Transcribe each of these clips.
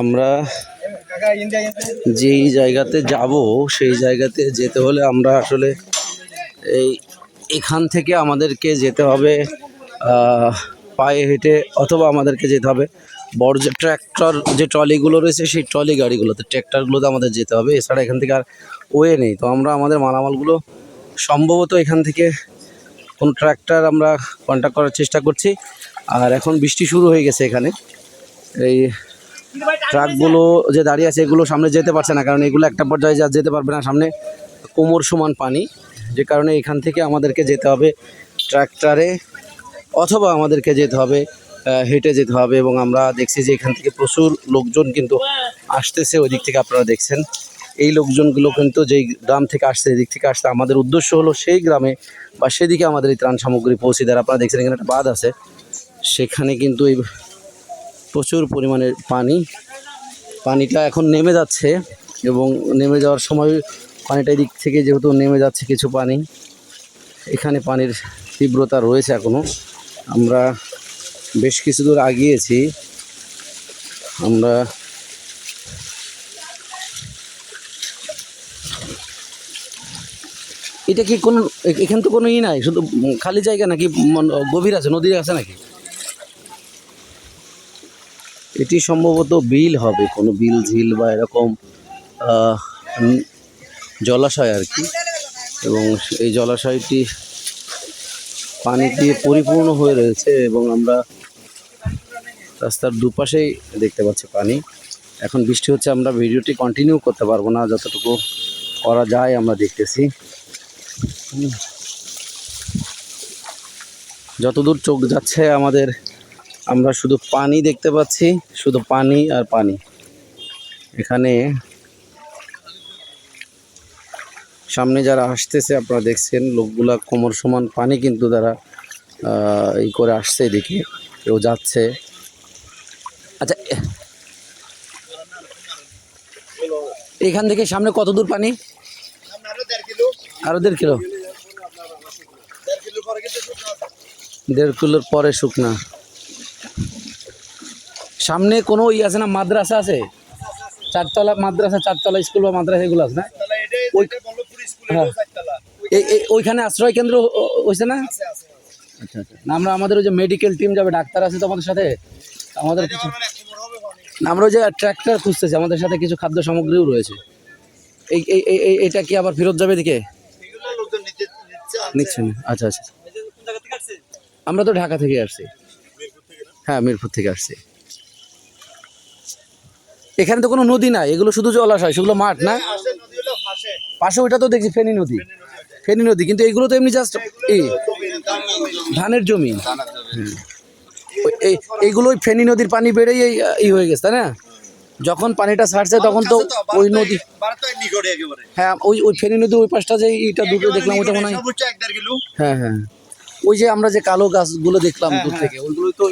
আমরা যেই জায়গাতে যাব, সেই জায়গাতে যেতে হলে আমরা আসলে এই এখান থেকে আমাদেরকে যেতে হবে পায়ে হেঁটে অথবা আমাদেরকে যেতে হবে। বড় যে ট্র্যাক্টর, যে ট্রলিগুলো রয়েছে, সেই ট্রলি গাড়িগুলোতে, ট্র্যাক্টরগুলোতে আমাদের যেতে হবে। এছাড়া এখান থেকে আর ওয়ে নেই। তো আমরা, আমাদের মালামালগুলো সম্ভবত এখান থেকে কোন ট্র্যাক্টর আমরা কন্ট্যাক্ট করার চেষ্টা করছি। আর এখন বৃষ্টি শুরু হয়ে গেছে এখানে। এই ট্রাকগুলো যে দাঁড়িয়ে আছে, এগুলো সামনে যেতে পারছে না, কারণ এগুলো একটা পর্যায়ে যা যেতে পারবে না। সামনে কোমর সমান পানি, যে কারণে এখান থেকে আমাদেরকে যেতে হবে ট্র্যাক্টরে অথবা আমাদেরকে যেতে হবে হেঁটে যেতে হবে, এবং আমরা দেখছি যে এখান থেকে প্রচুর লোকজন কিন্তু আসতেছে ওই দিক থেকে আপনারা দেখছেন। এই লোকজনগুলো কিন্তু যেই গ্রাম থেকে আসছে, এদিক থেকে আসছে, আমাদের উদ্দেশ্য হলো সেই গ্রামে বা সেদিকে আমাদের এই ত্রাণ সামগ্রী পৌঁছে দেয় আপনারা দেখছেন এখানে একটা বাঁধ আছে, সেখানে কিন্তু এই প্রচুর পরিমাণে পানি। পানিটা এখন নেমে যাচ্ছে এবং নেমে যাওয়ার সময় পানিটা দিক থেকে যেহেতু নেমে যাচ্ছে কিছু পানি, এখানে পানির তীব্রতা রয়েছে এখনও আমরা বেশ কিছু দূর আগিয়েছি। আমরা এটা কি কোনো এখানে তো কোনো ই নাই, শুধু খালি জায়গা নাকি গভীর আছে, নদী আছে নাকি? এটি সম্ভবত বিল হবে, কোনো বিল ঝিল বা এরকম জলাশয় আর কি। এবং এই জলাশয়টি পানি দিয়ে পরিপূর্ণ হয়ে রয়েছে এবং আমরা রাস্তার দুপাশেই দেখতে পাচ্ছি পানি। এখন বৃষ্টি হচ্ছে, আমরা ভিডিওটি কন্টিনিউ করতে পারব না, যতটুকু করা যায় আমরা দেখতেছি। যতদূর চোখ যাচ্ছে আমাদের আমরা শুধু পানি দেখতে পাচ্ছি, শুধু পানি আর পানি। এখানে সামনে যারা আসতেছে, আপনারা দেখছেন, লোকগুলা কোমর সমান পানি কিন্তু তারা এই করে আসছে এদিকে, কেউ যাচ্ছে। আচ্ছা এখান থেকে সামনে কত দূর পানি? আরও দেড় কিলো। দেড় কিলোর পরে শুকনা। সামনে কোনো ই আছে না মাদ্রাসা আছে? চারতলা মাদ্রাসা চারতলা স্কুল বা মাদ্রাসা এগুলো আছে না? ওই হ্যাঁ। ওইখানে আশ্রয় কেন্দ্র হয়েছে না? আচ্ছা আচ্ছা। আমরা আমাদের ওই যে মেডিকেল টিম যাবে ডাক্তার আছে তো আমাদের সাথে? আমাদের কিছু আমরা ওই যে ট্র্যাক্টর খুঁজতেছি আমাদের সাথে কিছু খাদ্য সামগ্রীও রয়েছে। এই এই এই- এই- এটা কি আবার ফেরত যাবে এদিকে? নিচ্ছেন আচ্ছা আচ্ছা। আমরা তো ঢাকা থেকে আসছি। হ্যাঁ মিরপুর থেকে আসছি। এখানে তো কোনো নদী নাই এগুলো শুধু জলাশয় সেগুলো মাঠ না? পাশে। ওইটা তো দেখছি ফেনী নদী। ফেনী নদী কিন্তু এইগুলো তো এমনি জাস্ট এই ধানের জমি। হুম। ওই- এই এইগুলো ওই ফেনী নদীর পানি বেড়েই এই ই হয়ে গেছে তাই না? যখন পানিটা ছাড়ছে তখন তো ওই নদী হ্যাঁ ওই ওই ফেনী নদী ওই পাশটা যে ইটা দুটো দেখলাম ওইটা মনে হয় হ্যাঁ হ্যাঁ। ওই যে আমরা যে কালো গাছগুলো দেখলাম দূর থেকে ওইগুলো তো।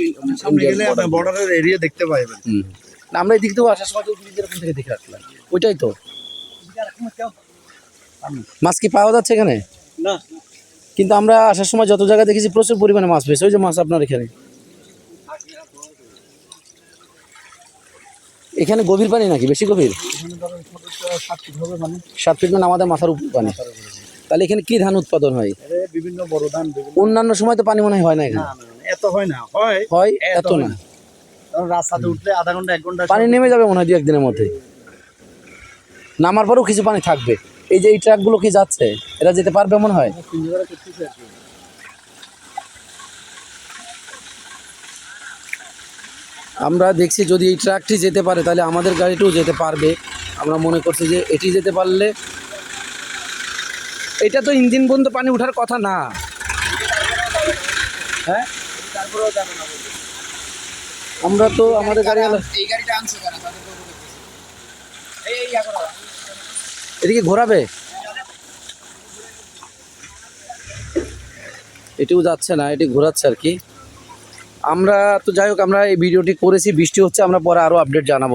বর্ডারের এরিয়া দেখতে পাইবেন আমরা এদিক থেকেও আসার সময় তো ওখান থেকে দেখে রাখলাম। ওইটাই তো। মাছ কি পাওয়া যাচ্ছে এখানে? না। কিন্তু আমরা আসার সময় যত জায়গায় দেখেছি প্রচুর পরিমাণে মাছ পেয়েছে ওই যে মাছ আপনার এখানে। এখানে গভীর পানি নাকি? বেশি গভীর? সাত ফিট মানে? মানে আমাদের মাথার উপর পানি। তাহলে এখানে কি ধান উৎপাদন হয়? বিভিন্ন বড় ধান অন্যান্য সময় তো পানি মনে হয় না এখানে। এত হয় না। হয় এত না। কারণ রাস্তাতে উঠলে আধা ঘণ্টা এক ঘণ্টা পানি নেমে যাবে মনে হয় দু একদিনের মধ্যে নামার পরেও কিছু পানি থাকবে। এই যে এই ট্রাকগুলো কি যাচ্ছে? এরা যেতে পারবে মনে হয়? কি। আমরা দেখছি যদি এই ট্রাকটি যেতে পারে তাহলে আমাদের গাড়িটিও যেতে পারবে। আমরা মনে করছি যে এটি যেতে পারলে এটা তো ইঞ্জিন বন্ধ পানি ওঠার কথা না। হ্যাঁ? আমরা তো আমাদের গাড়ি এদিকে ঘোরাবে? এটিও যাচ্ছে না এটি ঘোরাচ্ছে আর কি। আমরা তো যাই হোক আমরা এই ভিডিওটি করেছি বৃষ্টি হচ্ছে আমরা পরে আরও আপডেট জানাব।